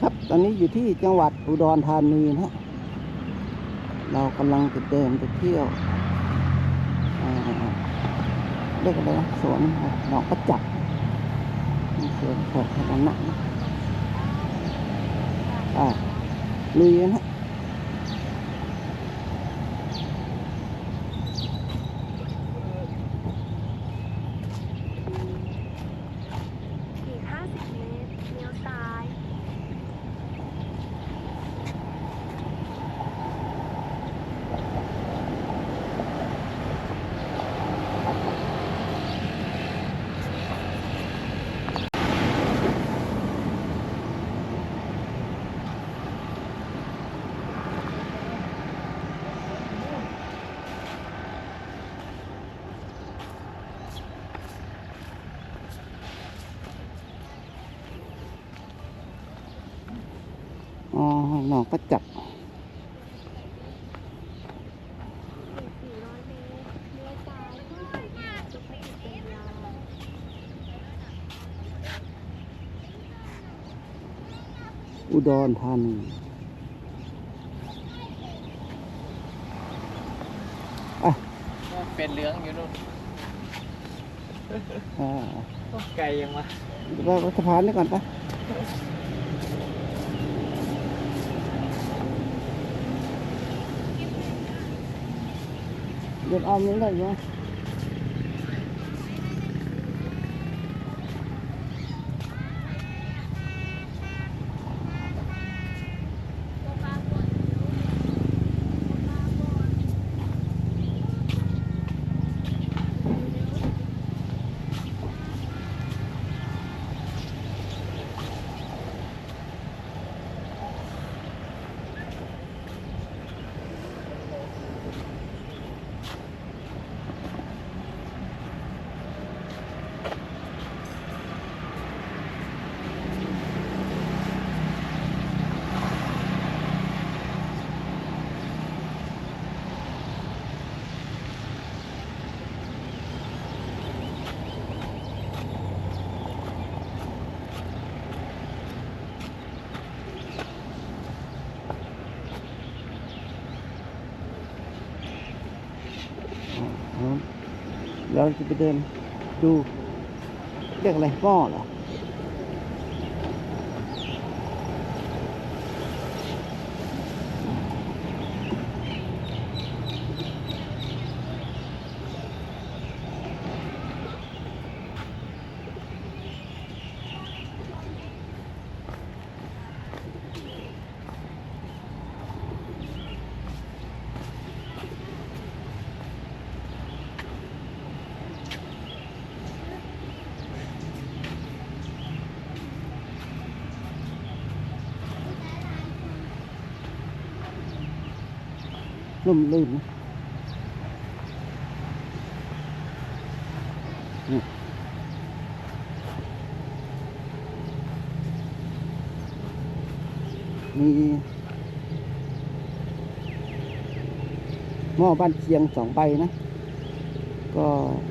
ครับ ตอนนี้อยู่ที่จังหวัดอุดรธานีนะ เรากำลังจะเดินไปเที่ยวเรียกอะไรนะสวนหนองประจักษ์สวนสาธารณะนะอ่าลุยนะ อีก 50 เมตร เลี้ยวซ้าย อ๋อหนอง ประจักษ์อีก400เมตรเลี้ยวซ้ายที่สี่แยกสุขกิจปัญญาอุดรธานีอะเป็นเหลืองอยู่นู่นอ่าไกลยังวะเดี๋ยวไปสะพานนี้ก่อนปะ เดินอ้ เราจะไปเดินดูเรียกอะไรหม้อเหรอ ร่มรื่นนะนี่มีหม้อบ้านเชียงสองใบนะ ก็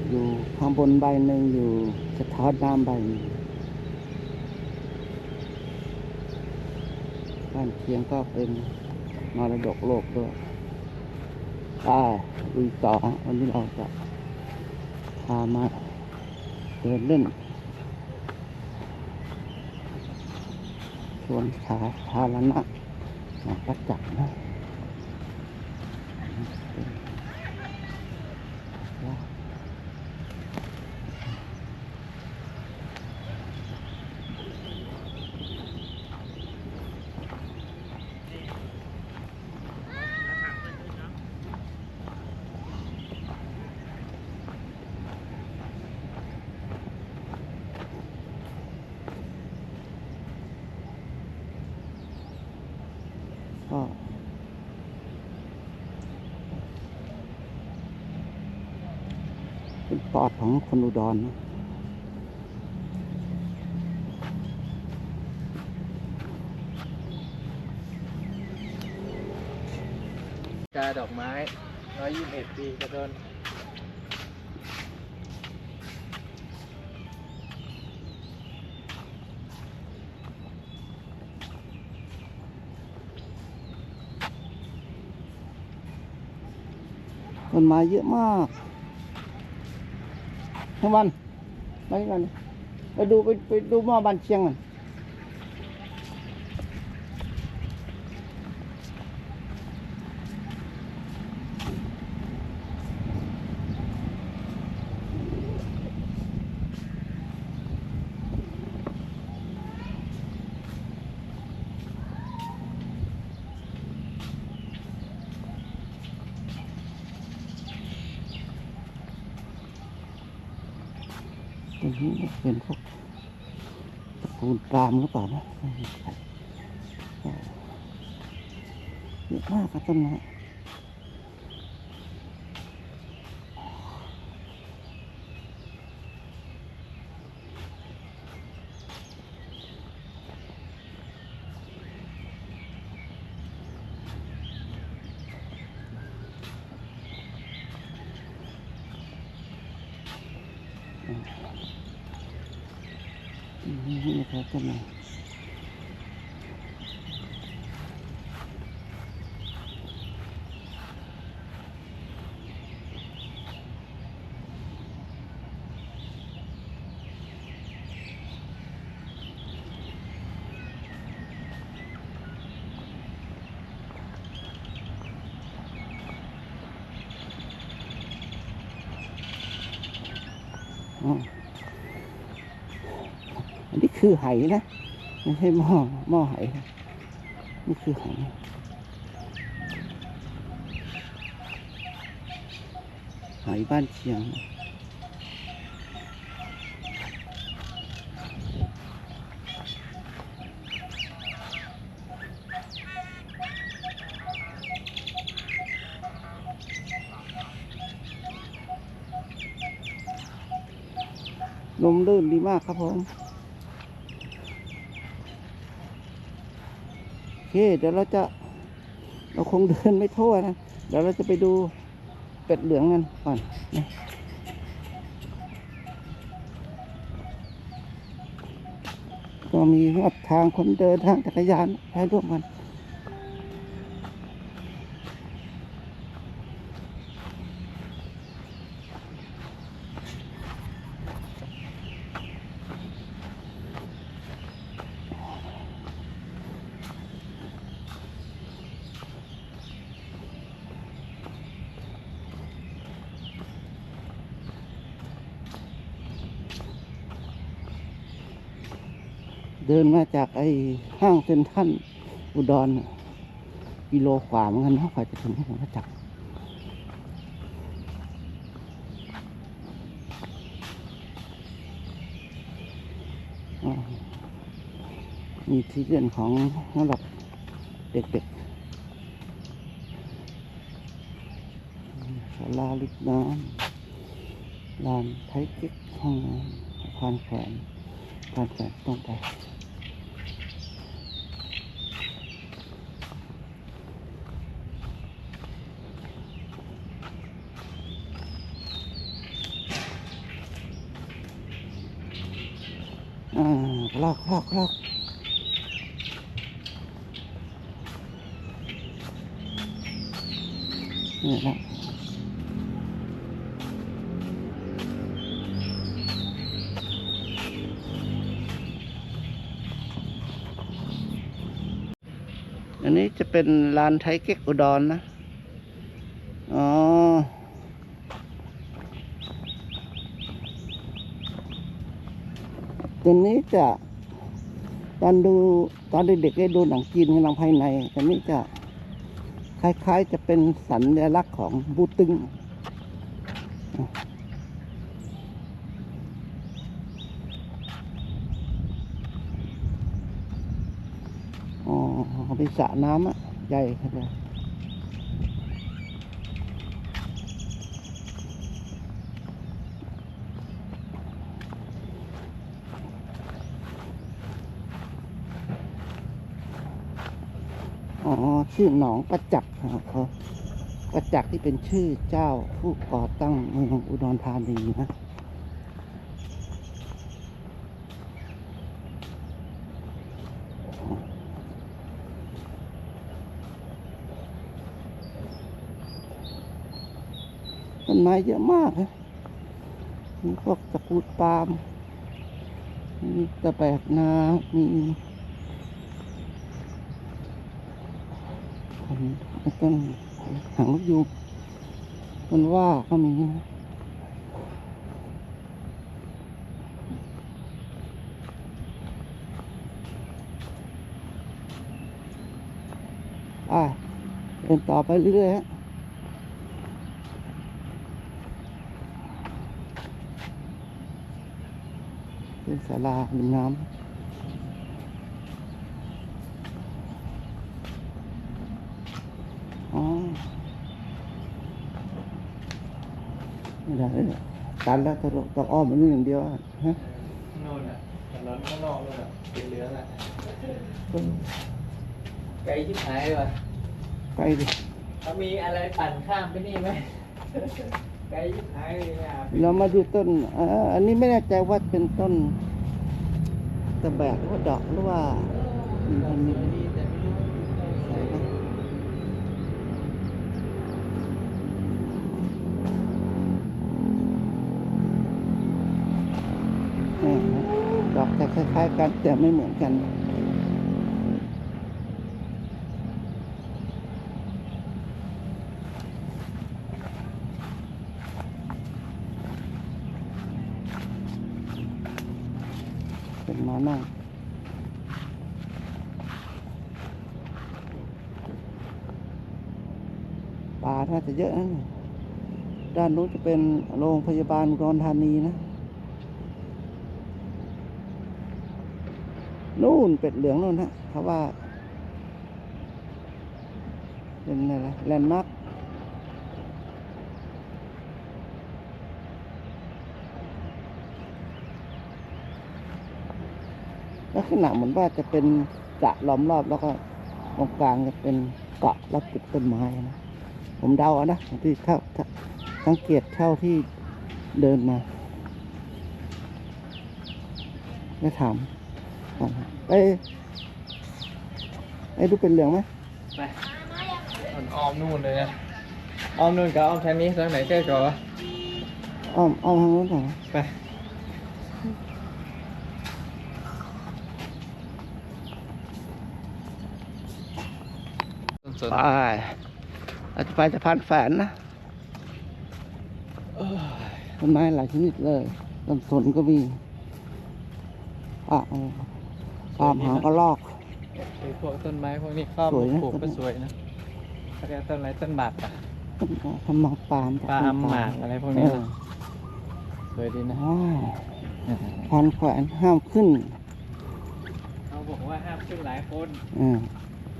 อยู่ข้างบนใบหนึ่งอยู่สะท้อนน้ำใบนึงบ้านเชียงก็เป็นมรดกโลกด้วย ไปลุยต่อวันนี้เราจะพามาเดินเล่นสวนสาธารณะหนองประจักษ์นะ ป็นปอดของคนอุดรนะกาดอกไม้ร้อยยี่สิบเอ็ดปีกระโดนต้นไม้เยอะมาก ทั้งวันไปกันไปดูไปไปดูหม้อบันเชียงกันตรงนี้ เป็นพวกตระกูลกรามหรือเปล่านะเยอะมากครับต้นไม้ คือไหนะไม่ใช่หม้อหม้อไหนะนี่คือไหไหบ้านเชียงลมลื่นดีมากครับผม โอ เค เดี๋ยวเราจะเราคงเดินไม่ทั่วนะ เดี๋ยวเราจะไปดูเป็ดเหลืองกันก่อนนะก็มีรับทางคนเดินทางจักรยานใช้ร่วมกัน เดินมาจากไอ้ห้างเซ็นทรัลอุดรกิโลกว่าเหมือนกันนะกว่าจะถึงที่ผมจักรอ๋อมีที่เรียนของสำหรับเด็กๆศาลาลิบน้ำลานไทยกิ๊กห้องน้ำพานแขวนพานแขวนต้องไป อ่าลอกลอกลอกนี่แหละอันนี้จะเป็นลานไทยเก๊กอุดรนนะ อ๋อ ตัวนี้จะตอนดูตอนเด็กๆได้ดูหนังจีนหนังภายในตัวนี้จะคล้ายๆ จะเป็นสัญลักษณ์ของบูตึงอ๋อเป็นสระน้ำอะใหญ่ขนาด อ๋อชื่อหนองประจักษ์ครับเขาประจักษ์ที่เป็นชื่อเจ้าผู้ก่อตั้งเมืองอุดรธานีนะต้นไม้เยอะมากนะมีพวกตะกูดปาล์มมีตะแบกนามีคน ต้นหางนกยูงมันว่าก็มีนะอะเดินต่อไปเรื่อยๆฮะเป็นศาลาริมน้ำอ๋อไม่ได้เลย ตันแล้วตกต้องอ้อมมันนู่นอย่างเดียวอะฮะนู่นอะถนนข้างนอกนู่นอะเป็นเรือละไกลที่หายว่ะไปดิเขามีอะไรปั่นข้ามไปนี่ไหมไกลที่หายเลยอะเรามาดูต้นเอ่ออันนี้ไม่แน่ใจว่าเป็นต้นตะแบกหรือว่าดอกหรือว่าอันนี้ ดีแต่ไม่รู้ว่าอยู่ใกล้ไหน นี่นะด อกจะคล้ายๆกันแต่ไม่เหมือนกันเป็นมานั่งป่าน่าจะเยอะนะด้านนู้นจะเป็นโรงพยาบาลอุดรธานีนะ นู่นเป็ดเหลืองนู่นฮะเขาะว่า เป็นอะไรแลนด์มาร์คลักษณะเหมือนว่าจะเป็นกะล้อมรอบแล้วก็ตรงกลางจะเป็นเกาะรับติดต้นไม้นะ ผมเดาอานะที่เข้าสังเกตเท่าที่เดินมา แล้วถาม ไปไปดูเป็นเหลืองไหมไปมันอ้อมนู่นเลยนะอ้อมนู่นกับอ้อมทางนี้ทางไหนใกล้กว่าวะอ้อมอ้อมทางนู้นหน่อยไปต้นสนไปเราจะไปสะพานแฝนนะต้นไม้หลายชนิดเลยต้นสนก็มีอะ ปาล์มหางกระลอก ไอ้พวกต้นไม้พวกนี้เข้าสวยนะ ปลูกต้นก็สวยนะเขาเรียกต้นอะไรต้นหมากอะต้นทำมังปาล์มปาล์มหมากอะไรพวกนี้นะสวยดีนะอ๋อพันแขวนห้ามขึ้นเขาบอกว่าห้ามขึ้นหลายคนอ่า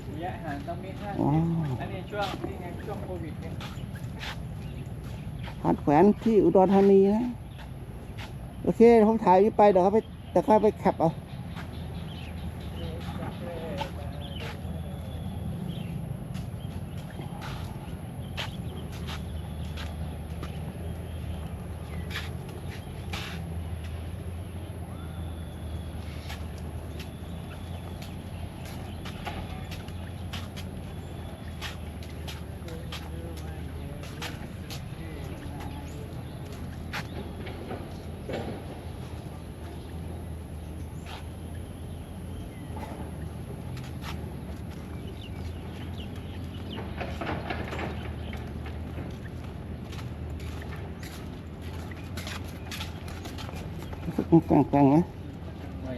ระยะห่างต้องมีห้าว้าวอันนี้ช่วงนี่ไงช่วงโควิดเนี่ยพันแขวนที่อุดรธานีนะ โอเคผมถ่ายนี้ไปเดี๋ยวเขาไปเดี๋ยวเขาไปแคปเอา กมันแกว่งๆไหมไม่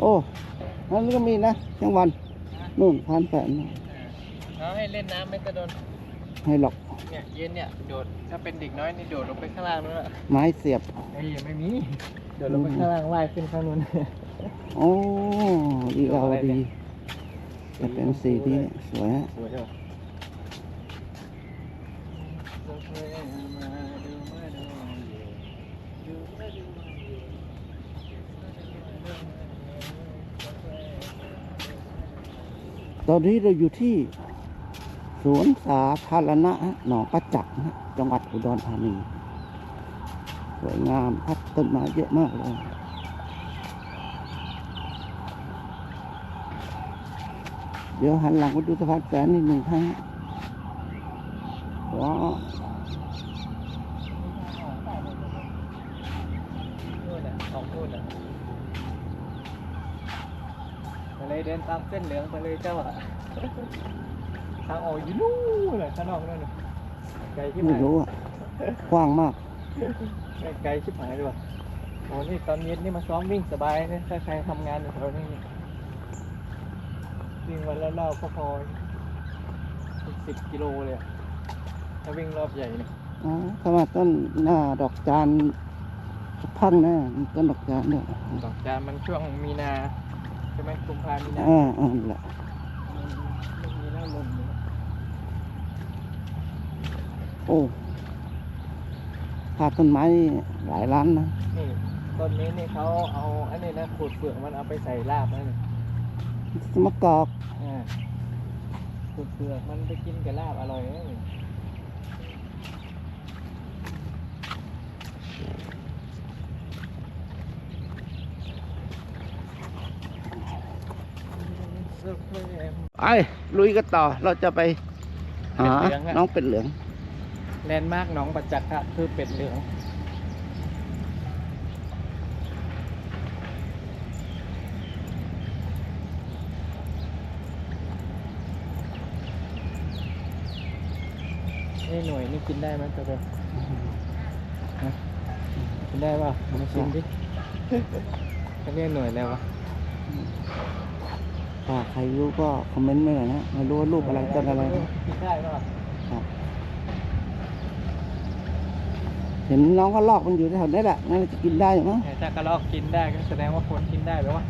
โอ้นั่นก็มีนะจังหวันนู่นพันแฝนเขาให้เล่นน้ำไหม่กระโดดให้หรอก เนี่ยเย็นเนี่ยโดดถ้าเป็นเด็กน้อยนี่โดดลงไปข้างล่างนู้นอะไม้เสียบ เอ้ยไม่มีโดดลงไปข้างล่างว่ายขึ้นข้างนู้นโอ้ดีเอาดีจะเป็นสีที่สวยฮะสวยอะดูมาดูตอนนี้เราอยู่ที่ สวนสาธารณะหนองประจักษ์นะจังหวัดอุดรธานีสวยงามพัดต้นไม้เยอะมากเลยเดี๋ยวหันหลังไปดูสะพานแฝนนิดหนึ่งครั้งว้าวนู่นน่ะออกนู่นน่ะไปเลยเดินตามเส้นเหลืองไปเลยเจ้าอะ ทางออกอยู่นู่นน่ะข้างนอกนั่นน่ะไกลที่ไหนไม่รู้อะกว้างมาก ไกลชิบหายเลยว่ะโอ้นี่ตอนเย็นนี่มาซ้อมวิ่งสบายนะถ้าใครทำงานอยู่แถวนี้นี่วิ่งวันละรอบก็พอสิบกิโลเลยอะถ้าวิ่งรอบใหญ่เนี่ยอ๋อถ้ามาต้นหน้าดอกจานพังนะมีต้นดอกจานด้วยดอกจานมันช่วงมีนาใช่ไหมกุมภามีนา อ่าอ่านั่นแหละ มันไม่มีแล้วลมเลยนะ โอ้ค่าต้นไม้นี่หลายล้านนะนี่ต้นนี้นี่เขาเอาอันนี้นะขูดเปลือกมันเอาไปใส่ลาบนะนี่สมะกอกอ่าขูดเปลือกมันไปกินกับลาบอร่อยนะนี่สุดเลยไอ้ลุยกันต่อเราจะไปหาเป็ดเหลืองอะน้องเป็ดเหลือง แลนด์มาร์กหนองประจักษ์อะคือเป็ดเหลืองนี่หน่วยนี่กินได้ไหมตัวเดียวฮะกินได้ป่ะมาชิมดิเขาเรียกหน่วยอะไรวะถ้าใครรู้ก็คอมเมนต์มาหน่อยนะไม่รู้ว่ารูปอะไรต้นอะไรนะกินได้ป่ะ เห็นน้องก็ลอกมันอยู่แถวนี้แหละน่าจะกินได้อยู่มั้งแต่ถ้ากระรอกกินได้ก็แสดงว่าคนกินได้หรือวะ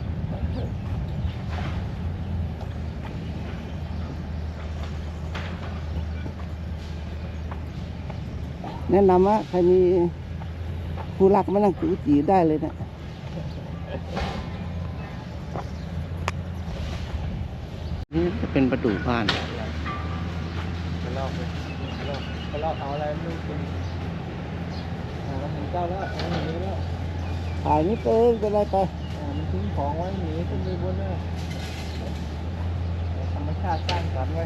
แนะนำว่าใครมีผู้รักมานั่งจูจีได้เลยนะนี่จะเป็นประตูบ้านกระรอกเลยกระรอกกระรอกเอาอะไรไม่รู้กิน อ่ามันถึงเจ้าแล้วมันหนีแล้วถ่ายนี่เองเป็นไรไปอ่ามันทิ้งของไว้หนีขึ้นไปบนน่ะธรรมชาติสร้างสรรค์ไว้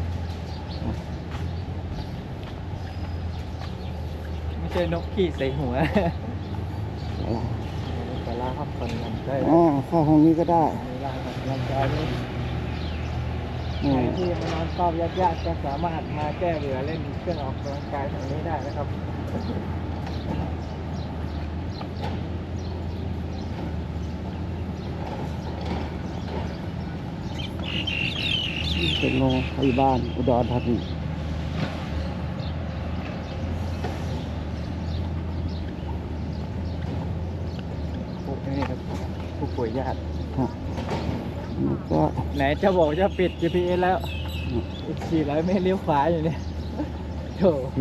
ไม่ใช่นกขี้ใส่หัวแต่ลาพักผ่อนกันได้อ๋อเข้าห้องนี้ก็ได้มีลาออกกำลังกายด้วยอืใครมที่มานอนเฝ้ายากๆก็สามารถมาแก้เบื่อเล่นเครื่องออกกำลังกายทางนี้ได้นะครับ เป็นโรงพยาบาลอุดรธานีพวกนี้ครับผู้ป่วยญาติครับนี่ก็ไหนจะบอกจะปิด GPS แล้วอืมอีก400เมตรเลี้ยวขวาอยู่เนี่ยโถโอเค